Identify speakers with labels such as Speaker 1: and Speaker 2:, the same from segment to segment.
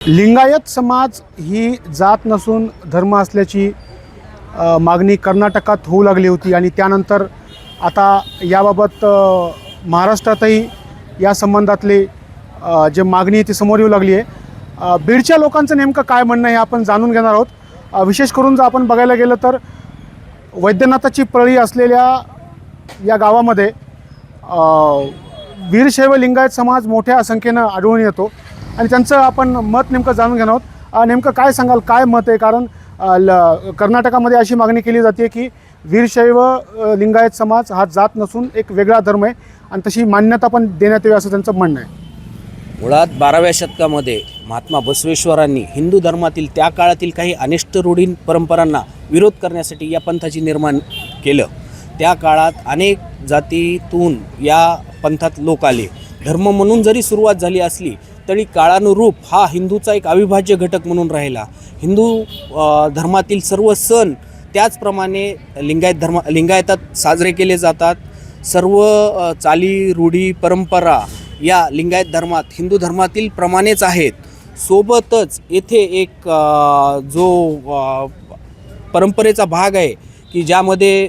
Speaker 1: लिंगायत समाज ही जात नसून धर्म असल्याची मागणी कर्नाटकात होऊ लागली होती आणि त्यानंतर आता याबाबत महाराष्ट्रातही या संबंधातली जे मागणी आहे ती समोर येऊ लागली आहे. बीडच्या लोकांचं नेमकं काय म्हणणं हे आपण जाणून घेणार आहोत. विशेष करून जर आपण बघायला गेलं तर वैद्यनाथाची पळी असलेल्या या गावामध्ये वीरशैव लिंगायत समाज मोठ्या संख्येनं आढळून येतो. आणि त्यांचं आपण मत नेमकं जाणून घेणार आहोत. नेमकं काय सांगाल काय मत आहे? कारण ल कर्नाटकामध्ये अशी मागणी केली जाते की वीरशैव लिंगायत समाज हा जात नसून एक वेगळा धर्म आहे आणि तशी मान्यता पण देण्यात यावी असं त्यांचं म्हणणं आहे.
Speaker 2: मुळात बाराव्या शतकामध्ये महात्मा बसवेश्वरांनी हिंदू धर्मातील त्या काळातील काही अनिष्ट रूढी परंपरांना विरोध करण्यासाठी या पंथाची निर्माण केलं. त्या काळात अनेक जातीतून या पंथात लोक आले. धर्म म्हणून जरी सुरुवात झाली असली तरी काळानुरूप हा हिंदूचा एक अविभाज्य घटक म्हणून राहिला. हिंदू धर्मातील सर्व सण त्याचप्रमाणे लिंगायत धर्म लिंगायतात साजरे केले जातात. सर्व चाली रूढी परंपरा या लिंगायत धर्मात हिंदू धर्मातील प्रमाणेच आहेत. सोबतच येथे एक जो परंपरेचा भाग आहे की ज्यामध्ये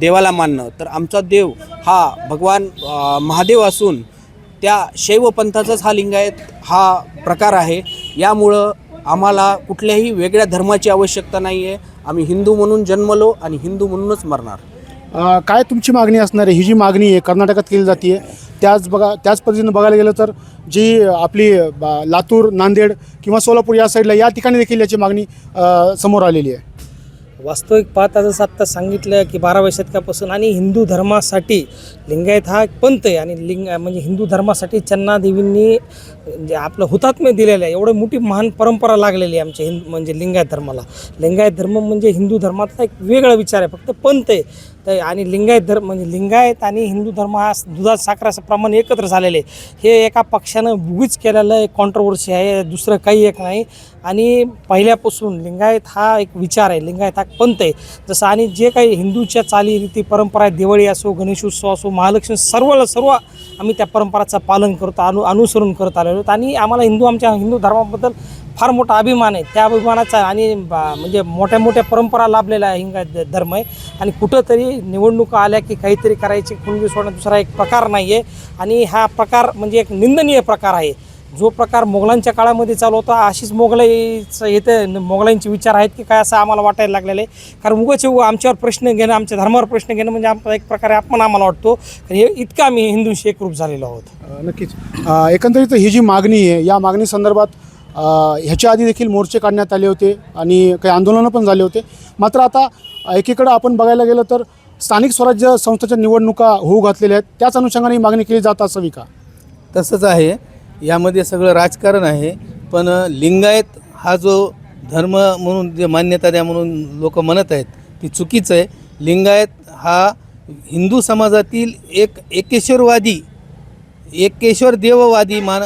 Speaker 2: देवाला मानणं तर आमचा देव हा भगवान महादेव असून त्या शैव पंथाचाच हा लिंगायत हा प्रकार आहे. यामुळं आम्हाला कुठल्याही वेगळ्या धर्माची आवश्यकता नाही आहे आम्ही हिंदू म्हणून जन्मलो आणि हिंदू म्हणूनच मरणार.
Speaker 1: अ, काय तुमची मागणी असणार आहे? ही जी मागणी आहे कर्नाटकात केली जाते त्याच बघा त्याच पद्धतीनं बघायला गेलं तर जी आपली बा- लातूर नांदेड किंवा सोलापूर या साईडला या ठिकाणी देखील याची मागणी अ, समोर आलेली आहे.
Speaker 3: वास्तविक पाहता जसं आत्ता सांगितलं की बाराव्या शतकापासून आणि हिंदू धर्मासाठी लिंगायत हा एक पंथ आहे आणि लिंग म्हणजे हिंदू धर्मासाठी चन्नादेवींनी जे आपलं हुतात्म्य दिलेलं आहे. एवढं मोठी महान परंपरा लागलेली आहे आमच्या हिंद म्हणजे लिंगायत धर्माला. लिंगायत धर्म म्हणजे हिंदू धर्माचा एक वेगळा विचार आहे फक्त पंथ आहे. तर आणि लिंगायत धर्म म्हणजे लिंगायत आणि हिंदू धर्म हा दुधात साखराचं प्रमाण एकत्र झालेले आहे. हे एका पक्षानं उगीच केलेलं एक कॉन्ट्रोवर्सी आहे दुसरं काही एक नाही. आणि पहिल्यापासून लिंगायत हा एक विचार आहे लिंगायत हा पंत पंथ आहे. जसं आणि जे काही हिंदूच्या चालीरीती परंपरा आहे दिवाळी असो गणेशोत्सव असो महालक्ष्मी सर्व सर्व आम्ही त्या परंपराचं पालन करतो अनु अनुसरण करत आलेलो आहोत. आणि आम्हाला हिंदू आमच्या हिंदू धर्माबद्दल फार मोठा अभिमान आहे. त्या अभिमानाचा आणि बा- म्हणजे मोठ्या मोठ्या परंपरा लाभलेला आहे हिंगा धर्म आहे. आणि कुठंतरी निवडणुका आल्या की काहीतरी करायची कुणबी सोडणं दुसरा एक प्रकार नाही आहे आणि हा प्रकार म्हणजे एक निंदनीय प्रकार आहे. जो प्रकार मोगलांच्या काळामध्ये चालू होता अशीच मोगलाईचं इथे मोगलांचे विचार आहेत की काय असं आम्हाला वाटायला लागलेलं आहे. कारण उगाच उगा आमच्यावर प्रश्न घेणं आमच्या धर्मावर प्रश्न घेणं म्हणजे आमचा एक प्रकारे आपण आम्हाला वाटतो हे इतकं आम्ही हिंदूशी एकरूप झालेलो आहोत.
Speaker 1: नक्कीच. एकंदरीत ही जी मागणी आहे या मागणी संदर्भात ह्याच्या आधी देखील मोर्चे काढण्यात आले होते आणि काही आंदोलनं पण झाले होते. मात्र आता एकीकडं आपण बघायला गेलं तर स्थानिक स्वराज्य संस्थेच्या निवडणुका होऊ घातलेल्या आहेत. त्याच अनुषंगाने ही मागणी केली जात असावी का?
Speaker 4: तसंच आहे. यामध्ये सगळं राजकारण आहे. पण लिंगायत हा जो धर्म म्हणून जे मान्यता द्या म्हणून लोक म्हणत आहेत ती चुकीचं आहे. लिंगायत हा हिंदू समाजातील एक एकेश्वरवादी एकेश्वर देववादी मान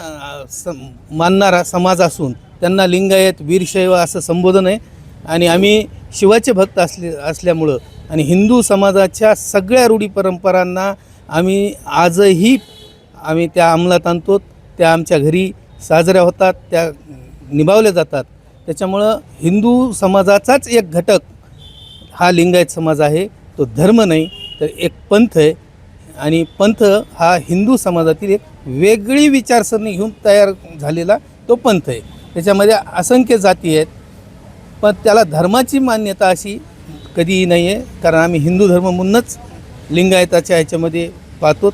Speaker 4: स- मानणारा समाज असून त्यांना लिंगायत वीरशैव असं संबोधन आहे. आणि आम्ही शिवाचे भक्त असले असल्यामुळं आणि हिंदू समाजाच्या सगळ्या रूढी परंपरांना आम्ही आजही आम्ही त्या अंमलात आणतो. त्या आमच्या घरी साजऱ्या होतात त्या निभावल्या जातात. त्याच्यामुळं हिंदू समाजाचाच एक घटक हा लिंगायत समाज आहे तो धर्म नाही तर एक पंथ आहे. आणि पंथ हा हिंदू समाजातील एक वेगळी विचारसरणी घेऊन तयार झालेला तो पंथ आहे. त्याच्यामध्ये असंख्य जाती आहेत पण त्याला धर्माची मान्यता अशी कधीही नाही आहे कारण आम्ही हिंदू धर्म म्हणूनच लिंगायताच्या ह्याच्यामध्ये पाहतो.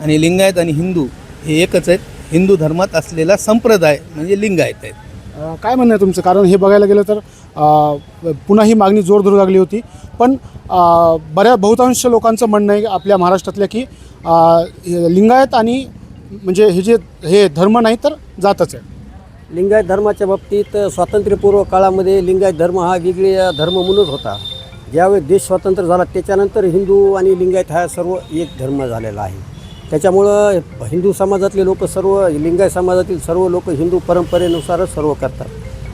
Speaker 4: आणि लिंगायत आणि हिंदू हे एकच आहेत. हिंदू धर्मात असलेला संप्रदाय म्हणजे लिंगायत आहेत
Speaker 1: अ, काय म्हणणं आहे तुमचं? कारण हे बघायला गेलं तर अ, पुन्हा ही मागणी जोर धरू लागली होती. पण अ, बऱ्या बहुतांश लोकांचं म्हणणं आहे आपल्या महाराष्ट्रातल्या की अ, हे लिंगायत आणि म्हणजे हे जे हे धर्म नाही तर जातच आहे.
Speaker 5: लिंगायत धर्माच्या बाबतीत स्वातंत्र्यपूर्व काळामध्ये लिंगायत धर्म हा वेगळे धर्म म्हणूनच होता. ज्यावेळी देश स्वतंत्र झाला त्याच्यानंतर हिंदू आणि लिंगायत हा सर्व एक धर्म झालेला आहे. त्याच्यामुळं हिंदू समाजातले लोक सर्व लिंगाय समाजातील सर्व लोक हिंदू परंपरेनुसारच सर्व करतात.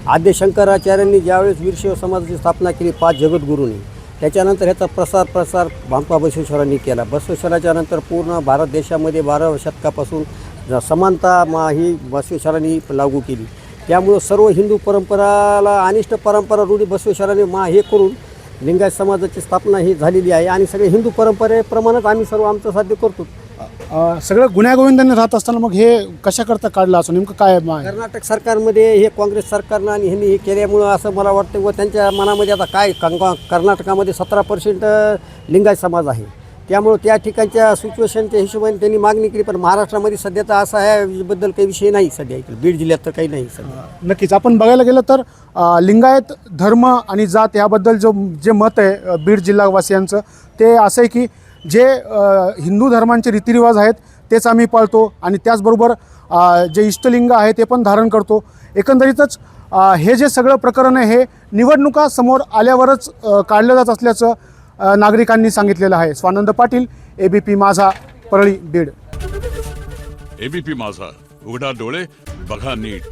Speaker 5: आद्य शंकराचार्यांनी ज्यावेळेस वीरशैव समाजाची स्थापना केली पाच जगद्गुरूंनी त्याच्यानंतर ह्याचा प्रसार प्रसार बांपा बसवेश्वरांनी केला. बसवेश्वराच्या नंतर पूर्ण भारत देशामध्ये बाराव्या शतकापासून समानता मा ही बसवेश्वरांनी लागू केली. त्यामुळं सर्व हिंदू परंपराला अनिष्ट परंपरा रूढी बसवेश्वराने मा हे करून लिंगायत समाजाची स्थापना ही झालेली आहे. आणि सगळे हिंदू परंपरेप्रमाणेच आम्ही सर्व आमचं साध्य करतो.
Speaker 1: सगळं गुण्यागोविंदाने राहत असताना मग हे कशाकरता काढलं असं? नेमकं काय
Speaker 5: कर्नाटक सरकारमध्ये हे काँग्रेस सरकारनं आणि ह्यांनी हे केल्यामुळं असं मला वाटतं व त्यांच्या मनामध्ये आता काय कर्नाटकामध्ये सतरा पर्सेंट लिंगायत समाज आहे. त्यामुळं त्या ठिकाणच्या सिच्युएशनच्या हिशोबाने त्यांनी मागणी केली पण महाराष्ट्रामध्ये सध्या तर असं आहे बद्दल काही विषय नाही सध्या इकडे. बीड जिल्ह्यात तर काही नाही सध्या.
Speaker 1: नक्कीच. आपण बघायला गेलं तर अ, लिंगायत धर्म आणि जात याबद्दल जो जे मत आहे अ, बीड जिल्हावासियांचं ते असं आहे की जे हिंदू धर्मांचे रीतिरिवाज आहेत तेच आम्ही पाळतो आणि त्याचबरोबर जे इष्टलिंग आहे ते पण धारण करतो. एकंदरीतच हे जे सगळं प्रकरण आहे हे निवडणुका समोर आल्यावरच काढलं जात असल्याचं नागरिकांनी सांगितलेलं आहे. Swanand Patil A B P Majha Parli Beed.
Speaker 6: ABP माझा उघडा डोळे बघा नीट.